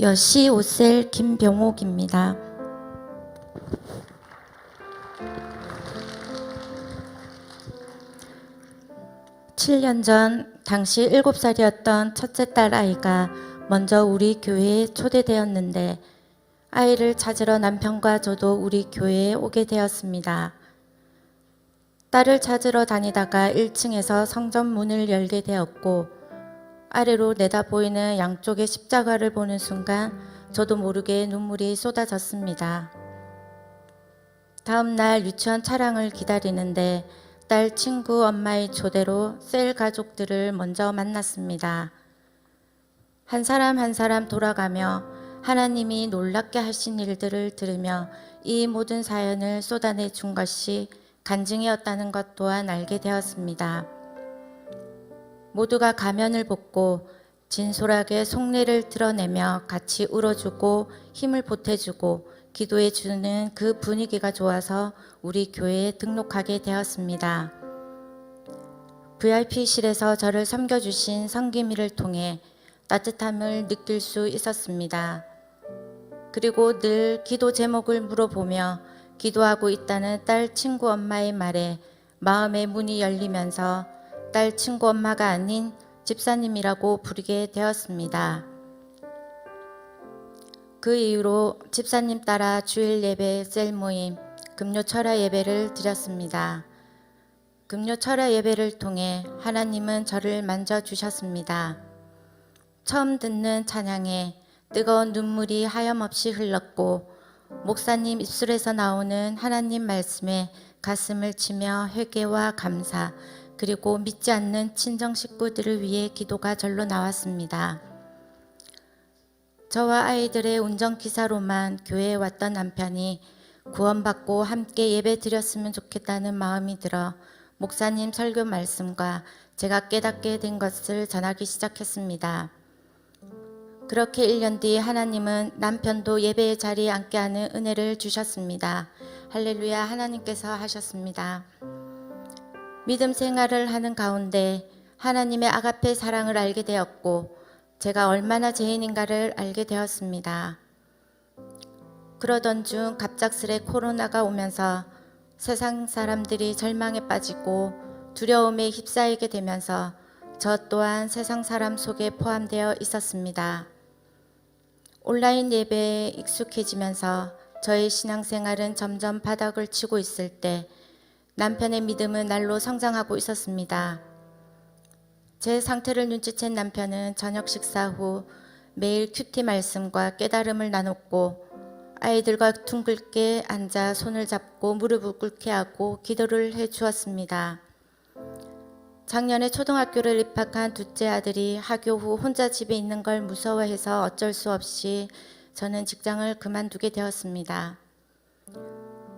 여시 오셀 김병옥입니다. 칠 년 전 당시 일곱 살이었던 첫째 딸 아이가 먼저 우리 교회에 초대되었는데 아이를 찾으러 남편과 저도 우리 교회에 오게 되었습니다. 딸을 찾으러 다니다가 1층에서 성전 문을 열게 되었고 아래로 내다 보이는 양쪽의 십자가를 보는 순간 저도 모르게 눈물이 쏟아졌습니다. 다음 날 유치원 차량을 기다리는데 딸 친구 엄마의 초대로 셀 가족들을 먼저 만났습니다. 한 사람 한 사람 돌아가며 하나님이 놀랍게 하신 일들을 들으며 이 모든 사연을 쏟아내 준 것이 간증이었다는 것 또한 알게 되었습니다. 모두가 가면을 벗고 진솔하게 속내를 드러내며 같이 울어주고 힘을 보태주고 기도해 주는 그 분위기가 좋아서 우리 교회에 등록하게 되었습니다. VIP실에서 저를 섬겨주신 성기미를 통해 따뜻함을 느낄 수 있었습니다. 그리고 늘 기도 제목을 물어보며 기도하고 있다는 딸 친구 엄마의 말에 마음의 문이 열리면서 딸 친구 엄마가 아닌 집사님이라고 부르게 되었습니다. 그 이후로 집사님 따라 주일 예배 셀 모임 금요 철야 예배를 드렸습니다. 금요 철야 예배를 통해 하나님은 저를 만져 주셨습니다. 처음 듣는 찬양에 뜨거운 눈물이 하염없이 흘렀고 목사님 입술에서 나오는 하나님 말씀에 가슴을 치며 회개와 감사 그리고 믿지 않는 친정 식구들을 위해 기도가 절로 나왔습니다. 저와 아이들의 운전기사로만 교회에 왔던 남편이 구원받고 함께 예배 드렸으면 좋겠다는 마음이 들어 목사님 설교 말씀과 제가 깨닫게 된 것을 전하기 시작했습니다. 그렇게 1년 뒤 하나님은 남편도 예배의 자리에 앉게 하는 은혜를 주셨습니다. 할렐루야 하나님께서 하셨습니다. 믿음 생활을 하는 가운데 하나님의 아가페 사랑을 알게 되었고 제가 얼마나 죄인인가를 알게 되었습니다. 그러던 중 갑작스레 코로나가 오면서 세상 사람들이 절망에 빠지고 두려움에 휩싸이게 되면서 저 또한 세상 사람 속에 포함되어 있었습니다. 온라인 예배에 익숙해지면서 저의 신앙생활은 점점 바닥을 치고 있을 때 남편의 믿음은 날로 성장하고 있었습니다. 제 상태를 눈치챈 남편은 저녁 식사 후 매일 큐티 말씀과 깨달음을 나눴고 아이들과 둥글게 앉아 손을 잡고 무릎을 꿇게 하고 기도를 해 주었습니다. 작년에 초등학교를 입학한 둘째 아들이 하교 후 혼자 집에 있는 걸 무서워해서 어쩔 수 없이 저는 직장을 그만두게 되었습니다.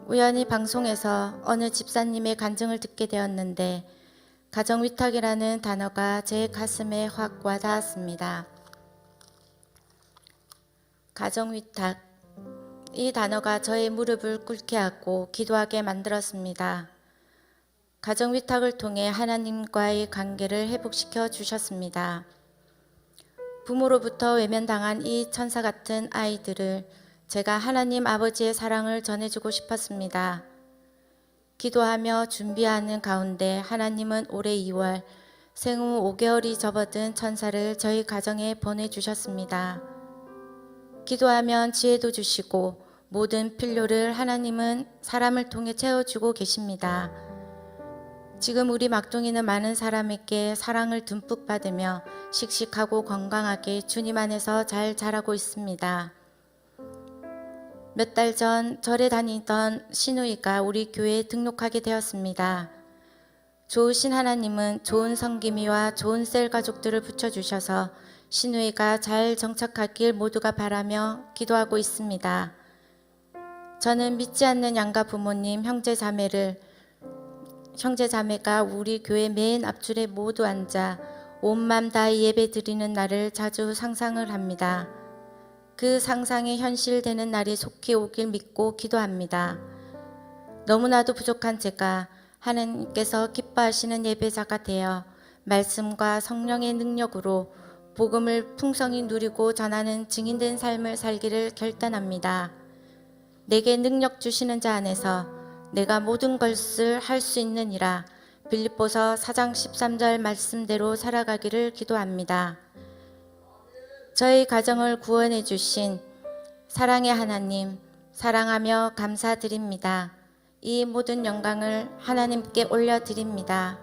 우연히 방송에서 어느 집사님의 간증을 듣게 되었는데 가정 위탁이라는 단어가 제 가슴에 확 와닿았습니다. 가정 위탁. 이 단어가 저의 무릎을 꿇게 하고 기도하게 만들었습니다. 가정 위탁을 통해 하나님과의 관계를 회복시켜 주셨습니다. 부모로부터 외면당한 이 천사 같은 아이들을 제가 하나님 아버지의 사랑을 전해주고 싶었습니다. 기도하며 준비하는 가운데 하나님은 올해 2월 생후 5개월이 접어든 천사를 저희 가정에 보내주셨습니다. 기도하면 지혜도 주시고 모든 필요를 하나님은 사람을 통해 채워주고 계십니다. 지금 우리 막둥이는 많은 사람에게 사랑을 듬뿍 받으며 씩씩하고 건강하게 주님 안에서 잘 자라고 있습니다. 몇 달 전 절에 다니던 신우이가 우리 교회에 등록하게 되었습니다. 좋으신 하나님은 좋은 성기미와 좋은 셀 가족들을 붙여주셔서 신우이가 잘 정착하길 모두가 바라며 기도하고 있습니다. 저는 믿지 않는 양가 부모님, 형제 자매를 형제 자매가 우리 교회 맨 앞줄에 모두 앉아 온맘 다해 예배 드리는 날을 자주 상상을 합니다. 그 상상이 현실되는 날이 속히 오길 믿고 기도합니다. 너무나도 부족한 제가 하나님께서 기뻐하시는 예배자가 되어 말씀과 성령의 능력으로 복음을 풍성히 누리고 전하는 증인된 삶을 살기를 결단합니다. 내게 능력 주시는 자 안에서 내가 모든 것을 할 수 있느니라. 빌립보서 4장 13절 말씀대로 살아가기를 기도합니다. 저희 가정을 구원해 주신 사랑의 하나님, 사랑하며 감사드립니다. 이 모든 영광을 하나님께 올려드립니다.